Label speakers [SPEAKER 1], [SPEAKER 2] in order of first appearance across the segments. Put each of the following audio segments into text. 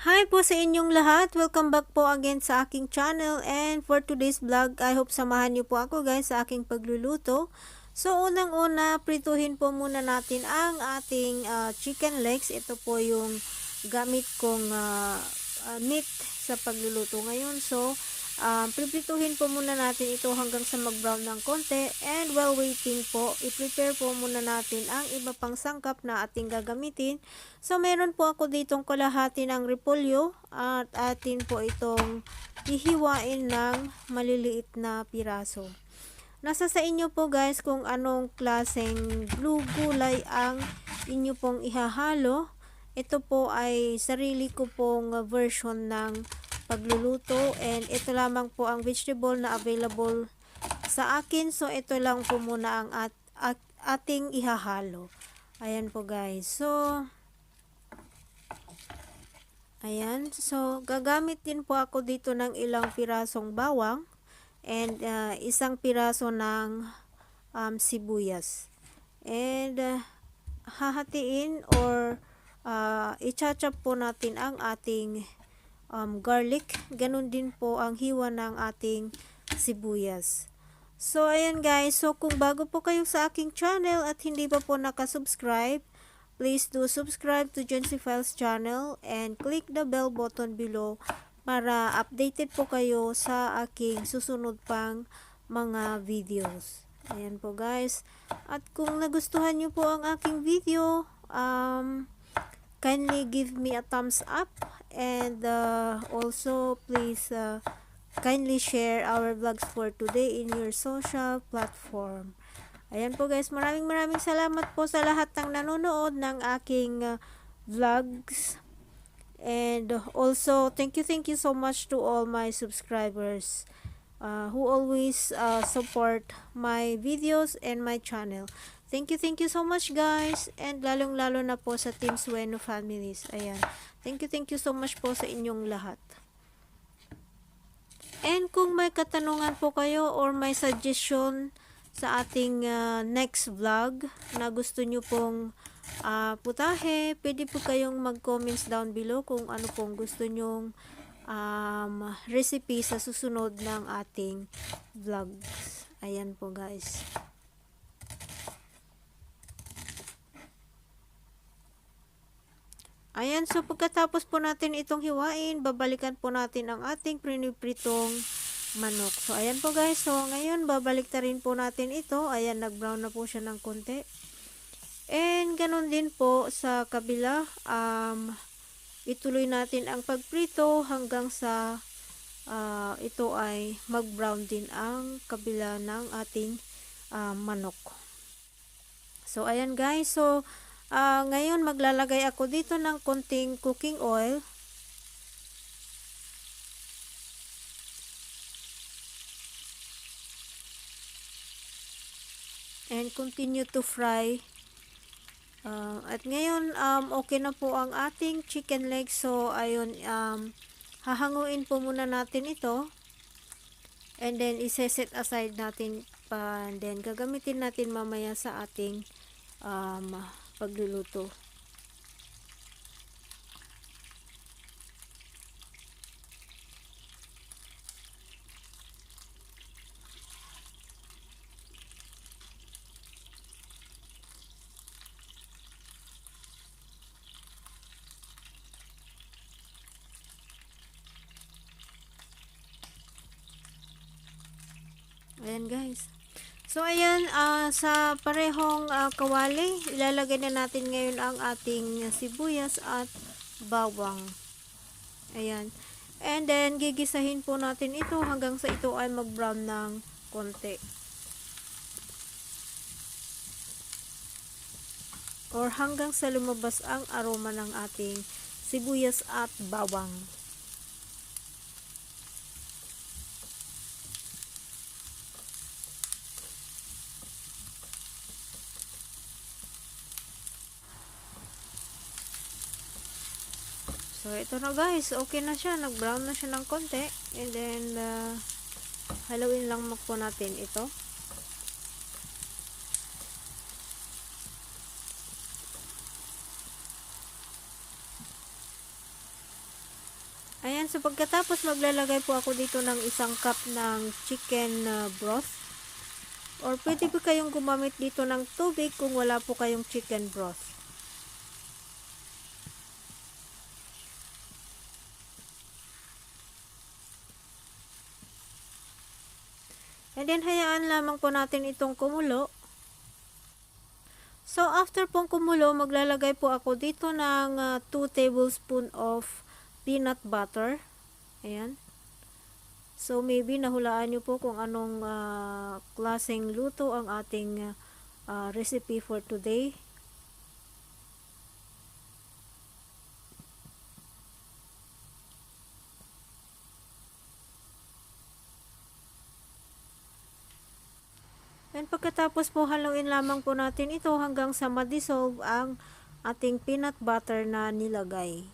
[SPEAKER 1] Hi po sa inyong lahat. Welcome back po again sa aking channel. And for today's vlog, I hope samahan niyo po ako guys sa aking pagluluto. So unang-una, prituhin po muna natin ang ating uh, chicken legs. Ito po yung gamit kong uh, uh, meat sa pagluluto ngayon. So um, priprituhin po muna natin ito hanggang sa mag-brown ng konti. And while waiting po, i-prepare po muna natin ang iba pang sangkap na ating gagamitin. So, meron po ako ditong kalahati ng repolyo at atin po itong hihiwain ng maliliit na piraso. Nasa sa inyo po guys kung anong klaseng blue gulay ang inyo pong ihahalo. Ito po ay sarili ko pong version ng pagluluto and ito lamang po ang vegetable na available sa akin. So ito lang po muna ang at, at, ating ihahalo. Ayan po guys. So Ayan. So, gagamit din po ako dito ng ilang pirasong bawang and uh, isang piraso ng um, sibuyas. And uh, hahatiin or uh, ichachap po natin ang ating um, garlic. Ganun din po ang hiwa ng ating sibuyas. So, ayan guys. So, kung bago po kayo sa aking channel at hindi pa po nakasubscribe, Please do subscribe to Jency Files channel and click the bell button below para updated po kayo sa aking susunod pang mga videos. Ayan po guys. At kung nagustuhan nyo po ang aking video, um, kindly give me a thumbs up and uh, also please uh, kindly share our vlogs for today in your social platform. Ayan po guys, maraming maraming salamat po sa lahat ng nanonood ng aking uh, vlogs. And also, thank you, thank you so much to all my subscribers uh, who always uh, support my videos and my channel. Thank you, thank you so much guys. And lalong-lalo na po sa Team Sueno families. Ayan. Thank you, thank you so much po sa inyong lahat. And kung may katanungan po kayo or may suggestion, sa ating uh, next vlog na gusto nyo pong uh, putahe, pwede po kayong mag-comments down below kung ano pong gusto nyong um, recipe sa susunod ng ating vlogs. Ayan po guys. Ayan, so pagkatapos po natin itong hiwain, babalikan po natin ang ating prinipritong manok. So, ayan po guys. So, ngayon, babalik po natin ito. Ayan, nag-brown na po siya ng konti. And, ganun din po sa kabila. Um, ituloy natin ang pagprito hanggang sa uh, ito ay mag-brown din ang kabila ng ating uh, manok. So, ayan guys. So, uh, ngayon maglalagay ako dito ng konting cooking oil. and continue to fry. Uh, at ngayon um, okay na po ang ating chicken leg. So ayun um, hahanguin po muna natin ito. And then iseset aside natin pa. And then gagamitin natin mamaya sa ating um, pagluluto Ayan guys. So ayan, uh, sa parehong uh, kawali, ilalagay na natin ngayon ang ating sibuyas at bawang. Ayan. And then, gigisahin po natin ito hanggang sa ito ay mag-brown ng konti. Or hanggang sa lumabas ang aroma ng ating sibuyas at bawang. So, ito na guys. Okay na siya. Nag-brown na siya ng konti. And then, uh, haluin lang po natin ito. Ayan, so pagkatapos maglalagay po ako dito ng isang cup ng chicken uh, broth. Or pwede po kayong gumamit dito ng tubig kung wala po kayong chicken broth. And then, hayaan lamang po natin itong kumulo. So, after pong kumulo, maglalagay po ako dito ng 2 tablespoon of peanut butter. Ayan. So, maybe nahulaan nyo po kung anong ah, klaseng luto ang ating ah, recipe for today. And pagkatapos po haluin lamang po natin ito hanggang sa ma-dissolve ang ating peanut butter na nilagay.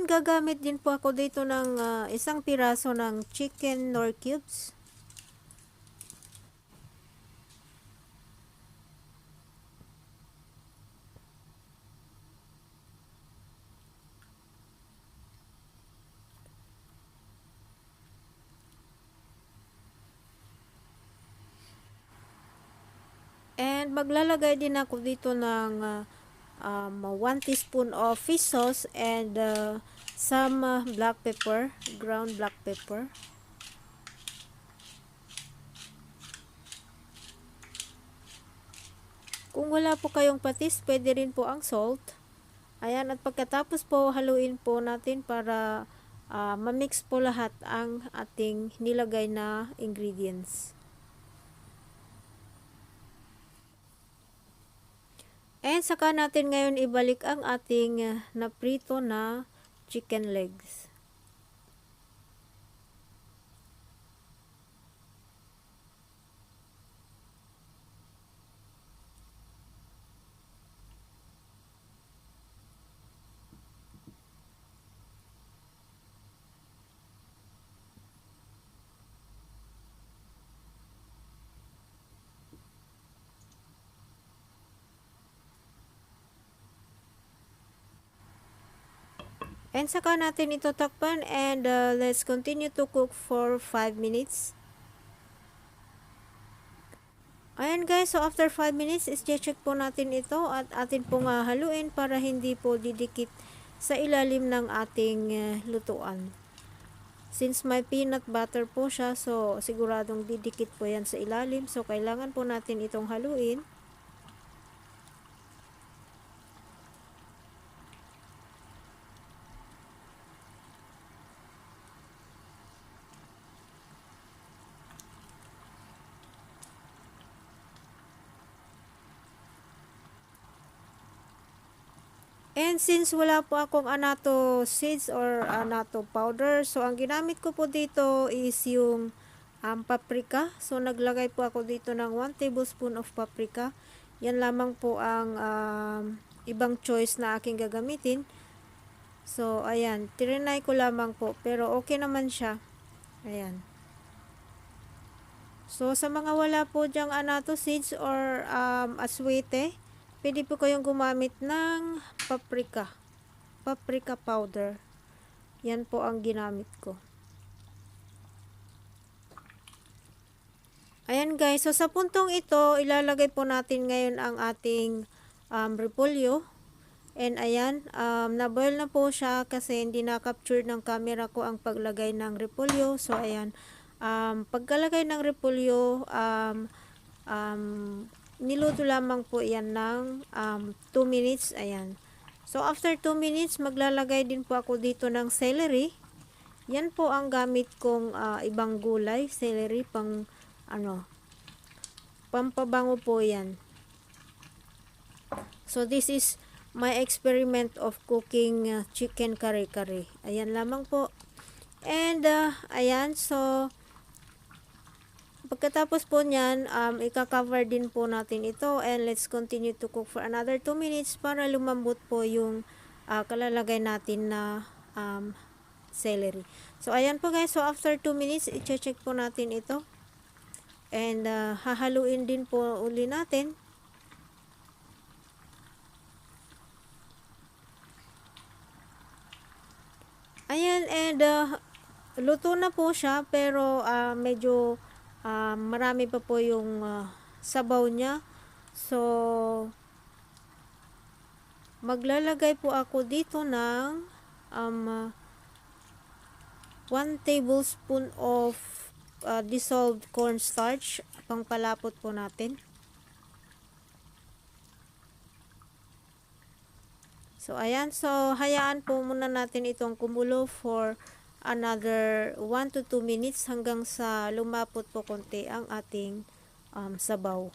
[SPEAKER 1] And gagamit din po ako dito ng ah, isang piraso ng chicken nor cubes. And maglalagay din ako dito ng ah, um, 1 teaspoon of fish sauce and uh, some uh, black pepper, ground black pepper. Kung wala po kayong patis, pwede rin po ang salt. Ayan, at pagkatapos po, haluin po natin para uh, ma-mix po lahat ang ating nilagay na ingredients. And saka natin ngayon ibalik ang ating uh, naprito na chicken legs. And saka natin ito takpan and uh, let's continue to cook for 5 minutes. Ayan guys, so after 5 minutes, is-check po natin ito at atin pong uh, haluin para hindi po didikit sa ilalim ng ating uh, lutuan. Since may peanut butter po siya, so siguradong didikit po yan sa ilalim. So kailangan po natin itong haluin. And since wala po akong anato seeds or anato powder, so ang ginamit ko po dito is yung um, paprika. So naglagay po ako dito ng 1 tablespoon of paprika. Yan lamang po ang um, ibang choice na aking gagamitin. So ayan, tirinay ko lamang po pero okay naman siya. Ayan. So sa mga wala po diyang anato seeds or um, aswete, pwede po kayong gumamit ng paprika. Paprika powder. Yan po ang ginamit ko. Ayan guys, so sa puntong ito, ilalagay po natin ngayon ang ating um, repolyo. And ayan, um, naboil na po siya kasi hindi na-capture ng camera ko ang paglagay ng repolyo. So ayan, um, pagkalagay ng repolyo, um, um, niluto lamang po yan ng um, 2 minutes. Ayan. So after 2 minutes, maglalagay din po ako dito ng celery. Yan po ang gamit kong ah, ibang gulay, celery pang ano, pampabango po yan. So this is my experiment of cooking uh, chicken kare-kare. Ayan lamang po. And uh, ayan, so pagkatapos po niyan, um, ika-cover din po natin ito and let's continue to cook for another 2 minutes para lumambot po yung uh, kalalagay natin na um, celery. So ayan po guys, so after 2 minutes, i-check po natin ito. And uh, hahaluin din po uli natin. Ayan, and uh, luto na po siya pero uh, medyo uh, marami pa po yung uh, sabaw niya. So, maglalagay po ako dito ng um, 1 tablespoon of uh, dissolved cornstarch pang palapot po natin. So, ayan. So, hayaan po muna natin itong kumulo for another 1 to 2 minutes hanggang sa lumapot po konti ang ating um, sabaw.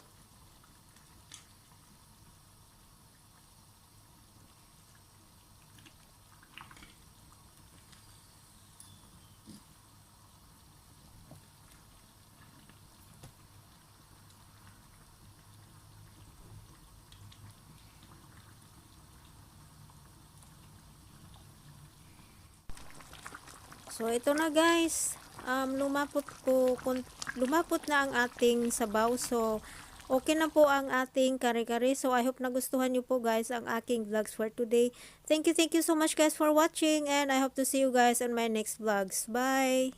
[SPEAKER 1] So, ito na guys. Um, lumapot po, kun- lumapot na ang ating sabaw. So, okay na po ang ating kare-kare. So, I hope nagustuhan nyo po guys ang aking vlogs for today. Thank you, thank you so much guys for watching. And I hope to see you guys on my next vlogs. Bye!